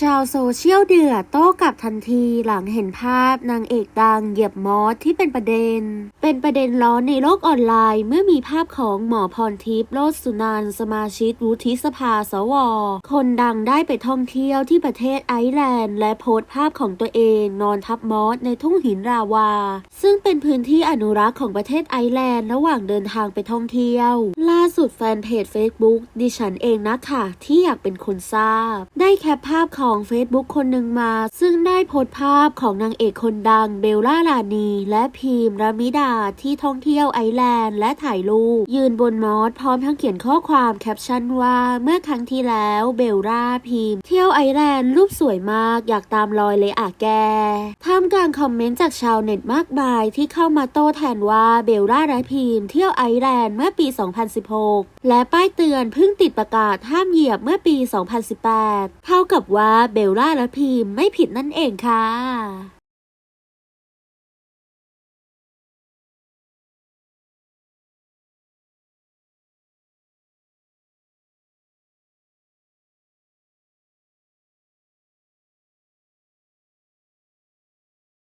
ชาวโซเชียลเดือดโต้กลับทันทีหลังเห็นภาพนางเอกดังเหยียบมอสที่เป็นประเด็น เป็นประเด็นร้อนในโลกออนไลน์ เมื่อมีภาพของหมอพรทิพย์โรจน์สุนันท์สมาชิกวุฒิสภาสว คนดังได้ไปท่องเที่ยวที่ประเทศไอร์แลนด์ และโพสต์ภาพของตัวเองนอนทับมอสในทุ่งหินราวา ซึ่งเป็นพื้นที่อนุรักษ์ของประเทศไอร์แลนด์ระหว่างเดินทางไปท่องเที่ยว ล่าสุดแฟนเพจ Facebook ดิฉันเองนะค่ะที่อยากเป็นคนทราบ ได้แคปภาพของ Facebook คนหนึ่งมา ซึ่งได้โพสต์ภาพของนางเอกคนดังเบลล่าลานี และพีมรามิดาที่ท่องเที่ยวไอร์แลนด์ และถ่ายรูปยืนบนมอสพร้อมทั้งเขียนข้อความแคปชั่นว่าเมื่อครั้งที่แล้วเบลล่าพีม เที่ยวไอร์แลนด์รูปสวยมากอยากตามรอยเลยอะแกท่ามกลางคอมเมนต์จากชาวเน็ตมากมายที่เข้ามาโต้แทนว่าเบลล่าและพีม เที่ยวไอร์แลนด์เมื่อปี 2016 และป้ายเตือนเพิ่งติดประกาศห้ามเหยียบเมื่อปี 2018 เท่ากับว่าเบลล่าและพีมไม่ผิดนั่นเองค่ะ